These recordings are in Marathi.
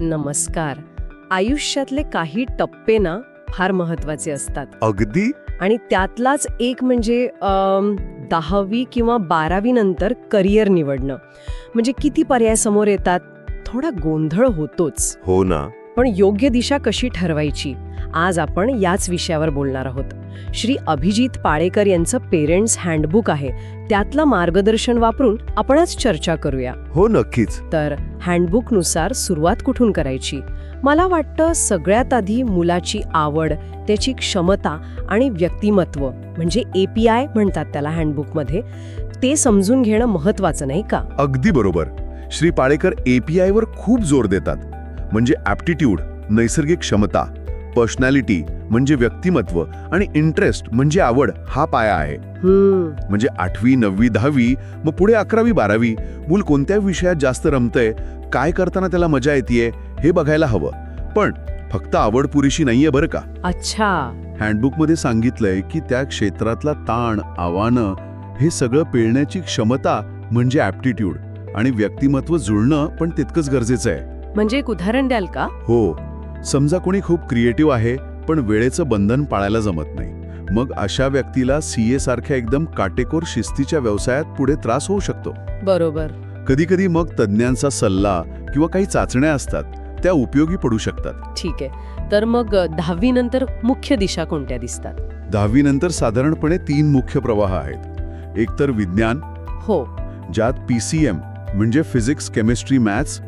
नमस्कार. आयुष्यातले काही टप्पे ना फार महत्त्वाचे असतात. अगदी? आणि त्यातलाच एक म्हणजे दहावी किंवा बारावी नंतर करिअर निवडणं. म्हणजे किती पर्याय समोर येतात? थोडा गोंधळ होतोच. हो ना. पण योग्य दिशा कशी ठरवायची? आज आपण याच विषयावर बोलणार आहोत. श्री अभिजित पाळेकर यांचं पेरेंट्स हँडबुक आहे. त्यातलं मार्गदर्शन वापरून आपण आज चर्चा करूया. हो नक्कीच. तर हँडबुकनुसार सुरुवात कुठून करायची? मला वाटतं सगळ्यात आधी मुलाची आवड त्याची क्षमता आणि व्यक्तिमत्व म्हणजे एपीआय म्हणतात त्याला हँडबुकमध्ये ते समजून घेणं महत्वाचं नाही का? अगदी बरोबर. श्री पाळेकर एपीआय वर खूप जोर देतात. म्हणजे ॲप्टिट्यूड नैसर्गिक क्षमता पर्सनॅलिटी म्हणजे व्यक्तिमत्व आणि इंटरेस्ट म्हणजे आवड हा पाया आहे. म्हणजे आठवी नववी दहावी मग पुढे अकरावी बारावी मूल कोणत्या विषयात जास्त रमतंय काय करताना त्याला मजा येते हे बघायला हवं. पण फक्त आवड पुरेशी नाहीये बरं का? अच्छा. हँडबुकमध्ये सांगितलंय की त्या क्षेत्रातला ताण आव्हानं हे सगळं पेळण्याची क्षमता म्हणजे ॲप्टिट्यूड आणि व्यक्तिमत्व जुळणं पण तितकंच गरजेचं आहे. म्हणजे एक उदाहरण द्याल का? हो. समजा कोणी खूप क्रिएटिव्ह आहे पण वेळेचं बंधन पाळायला जमत नाही. मग अशा व्यक्तीला सीए सारख्या एकदम काटेकोर शिस्तीच्या व्यवसायात पुढे त्रास होऊ शकतो. बरोबर. कधीकधी मग तज्ज्ञांचा सल्ला किंवा काही चाचण्या असतात त्या उपयोगी पडू शकतात. ठीक आहे. तर मग दहावी नंतर मुख्य दिशा कोणत्या दिसतात? दहावीनंतर साधारणपणे तीन मुख्य प्रवाह आहेत. एक तर विज्ञान हो. ज्यात पी सी एम म्हणजे फिजिक्स केमिस्ट्री मॅथ्स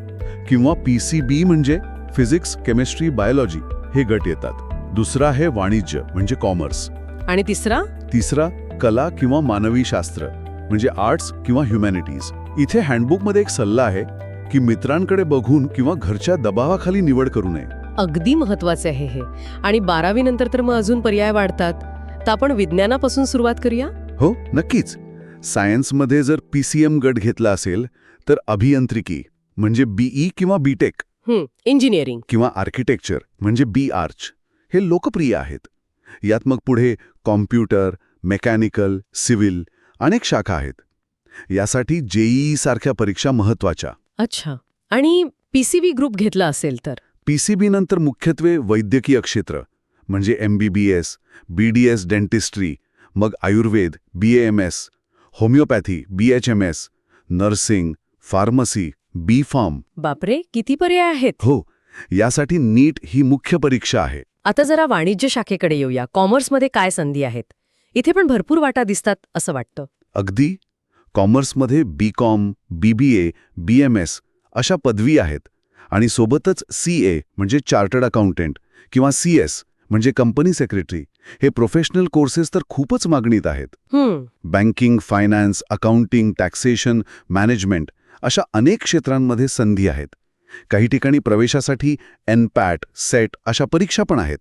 किंवा पी सी बी म्हणजे फिजिक्स केमिस्ट्री बायोलॉजी हे गट येतात. दुसरा आहे वाणिज्य म्हणजे कॉमर्स. आणि तिसरा? तिसरा कला किंवा मानवी शास्त्र म्हणजे आर्ट्स किंवा ह्युमॅनिटीज. इथे हँडबुकमध्ये एक सल्ला आहे की मित्रांकडे बघून किंवा घरच्या दबावाखाली निवड करू नये. अगदी महत्त्वाचे आहे हे. आणि बारावी नंतर तर मग अजून पर्याय वाढतात. तर आपण विज्ञानापासून सुरुवात करूया? हो नक्कीच. सायन्समध्ये जर पी सी एम गट घेतला असेल तर अभियांत्रिकी म्हणजे बीई किंवा बीटेक इंजिनिअरिंग. किंवा आर्किटेक्चर म्हणजे बी आर्च. हे लोकप्रिय आहेत. यात मग पुढे कॉम्प्युटर मेकॅनिकल सिव्हिल अनेक शाखा आहेत. यासाठी जेईई सारख्या परीक्षा महत्त्वाच्या अच्छा. आणि पीसीबी ग्रुप घेतला असेल तर? पीसीबी नंतर मुख्यत्वे वैद्यकीय क्षेत्र म्हणजे एमबीबीएस बीडीएस डेंटिस्ट्री मग Ayurveda BAMS homeopathy BHMS nursing pharmacy B pharm. बापरे किती पर्याय आहेत? हो यासाठी नीट ही मुख्य परीक्षा आहे. आता जरा वाणिज्य शाखेकडे येऊया. कॉमर्समध्ये काय संधी आहेत? इथे पण भरपूर वाटा दिसतात असं वाटतं. अगदी. कॉमर्समध्ये B com B B A B M S अशा पदवी आहेत. आणि सोबतच सी ए म्हणजे चार्टर्ड अकाउंटंट किंवा सी एस म्हणजे कंपनी सेक्रेटरी. हे प्रोफेशनल कोर्सेस तर खूपच मागणीत आहेत. Banking finance accounting taxation management अशा अनेक क्षेत्रांमध्ये संधी आहेत. काही ठिकाणी प्रवेशासाठी एनपॅट सेट अशा परीक्षा पण आहेत.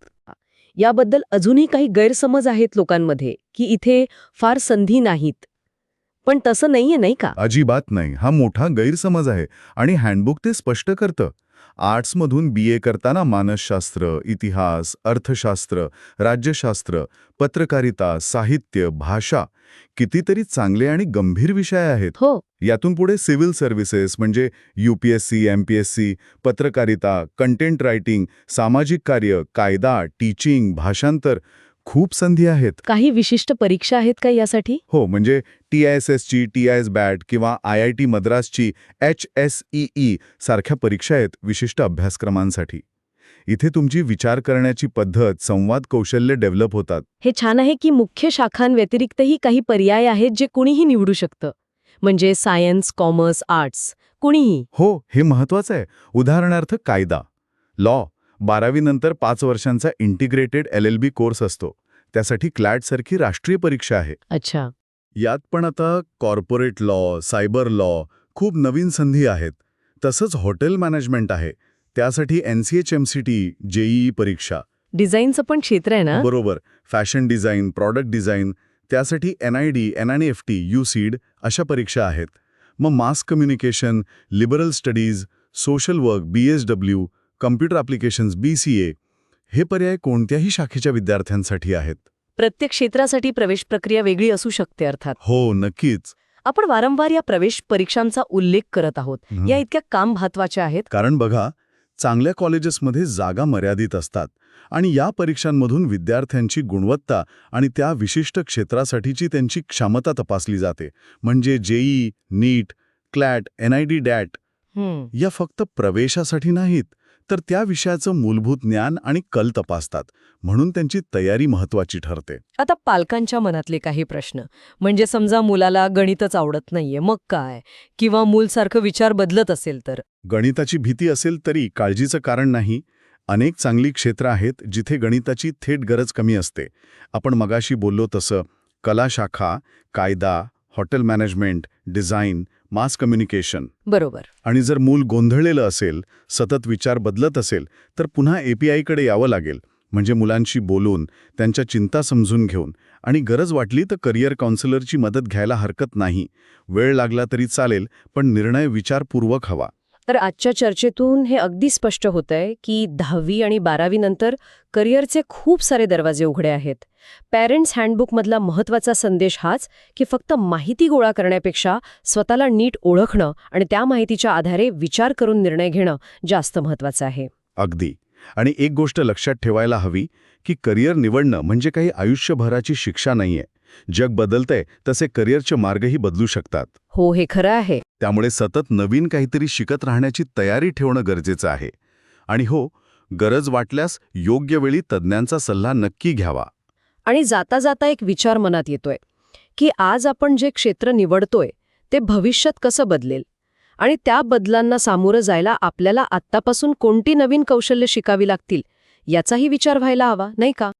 याबद्दल अजूनही काही गैरसमज आहेत लोकांमध्ये की इथे फार संधी नाहीत. पण तसं नाहीये नाही का? अजिबात नाही. हा मोठा गैरसमज आहे आणि हँडबुक ते स्पष्ट करतं. आर्ट्समधून बी ए करताना मानसशास्त्र इतिहास अर्थशास्त्र राज्यशास्त्र पत्रकारिता साहित्य भाषा कितीतरी चांगले आणि गंभीर विषय आहेत. हो. यातून पुढे सिव्हिल सर्व्हिसेस म्हणजे यूपीएससी एमपीएससी पत्रकारिता कंटेंट रायटिंग सामाजिक कार्य कायदा टीचिंग भाषांतर खूप संधी आहेत. काही विशिष्ट परीक्षा आहेत का यासाठी? हो म्हणजे टी आय एस एसची टी आय एस बॅट किंवा आय आय टी मद्रासची एच एस ई सारख्या परीक्षा आहेत विशिष्ट अभ्यासक्रमांसाठी. इथे तुमची विचार करण्याची पद्धत संवाद कौशल्य डेव्हलप होतात. हे छान आहे की मुख्य शाखांव्यतिरिक्तही काही पर्याय आहेत जे कुणीही निवडू शकतं. म्हणजे सायन्स कॉमर्स आर्ट्स. कुणीही. हो हे महत्वाचं आहे. उदाहरणार्थ कायदा. लॉ. बारावीनंतर पाच वर्षांचा integrated L L B course असतो. त्यासाठी क्लॅटसारखी राष्ट्रीय परीक्षा आहे. अच्छा. यात पण आता कॉर्पोरेट लॉ सायबर लॉ खूप नवीन संधी आहेत. तसंच हॉटेल मॅनेजमेंट आहे. त्यासाठी N C H M C T JEE परीक्षा. डिझाईनचं पण क्षेत्र आहे ना? बरोबर. फॅशन डिझाईन प्रॉडक्ट डिझाईन त्यासाठी N I D N I F T U CEED अशा परीक्षा आहेत. मग mass communication liberal studies social work B S W computer applications B C A हे पर्याय कोणत्याही शाखेच्या विद्यार्थ्यांसाठी आहेत? प्रत्येक क्षेत्रासाठी प्रवेश प्रक्रिया वेगळी असू शकते अर्थात. हो नक्कीच. आपण वारंवार या प्रवेश परीक्षांचा उल्लेख करत आहोत. या इतक्या काम महत्त्वाच्या आहेत. कारण बघा चांगल्या कॉलेजेसमध्ये जागा मर्यादित असतात आणि या परीक्षांमधून विद्यार्थ्यांची गुणवत्ता आणि त्या विशिष्ट क्षेत्रासाठीची त्यांची क्षमता तपासली जाते. म्हणजे JEE NEET CLAT N I D DAT या फक्त प्रवेशासाठी नाहीत. तर त्या विषयाचं मूलभूत ज्ञान आणि कल तपासतात म्हणून त्यांची तयारी महत्वाची ठरते. आता पालकांच्या मनातले काही प्रश्न. म्हणजे समजा मुलाला गणितच आवडत नाहीये मग काय? किंवा मूल सारखं विचार बदलत असेल तर? गणिताची भीती असेल तरी काळजीचं कारण नाही. अनेक चांगली क्षेत्र आहेत जिथे गणिताची थेट गरज कमी असते. आपण मगाशी बोललो तसं कला शाखा कायदा hotel management design mass communication. बरोबर. आणि जर मूल गोंधळलेलं असेल सतत विचार बदलत असेल तर पुन्हा एपीआयकडे यावं लागेल. म्हणजे मुलांशी बोलून त्यांच्या चिंता समजून घेऊन. आणि गरज वाटली तर करिअर काउन्सिलरची मदत घ्यायला हरकत नाही. वेळ लागला तरी चालेल पण निर्णय विचारपूर्वक हवा. तर आजच्या चर्चेतून हे अगदी स्पष्ट होतंय की दहावी आणि बारावी नंतर करिअरचे खूप सारे दरवाजे उघडे आहेत. पॅरेंट्स हँडबुकमधला महत्त्वाचा संदेश हाच की फक्त माहिती गोळा करण्यापेक्षा स्वतःला नीट ओळखणं आणि त्या माहितीच्या आधारे विचार करून निर्णय घेणं जास्त महत्वाचं आहे. अगदी. आणि एक गोष्ट लक्षात ठेवायला हवी की करिअर निवडणं म्हणजे काही आयुष्यभराची शिक्षा नाहीये. जग बदलतंय तसे करिअरचे मार्गही बदलू शकतात. हो हे खरं आहे. त्यामुळे सतत नवीन काहीतरी शिकत राहण्याची तयारी ठेवणं गरजेचं आहे. आणि हो गरज वाटल्यास योग्य वेळी तज्ज्ञांचा सल्ला नक्की घ्यावा. आणि जाता जाता एक विचार मनात येतोय की आज आपण जे क्षेत्र निवडतोय ते भविष्यात कसं बदलेल? आणि त्या बदलांना सामोरं जायला आपल्याला आत्तापासून कोणती नवीन कौशल्य शिकावी लागतील याचाही विचार व्हायला हवा नाही का?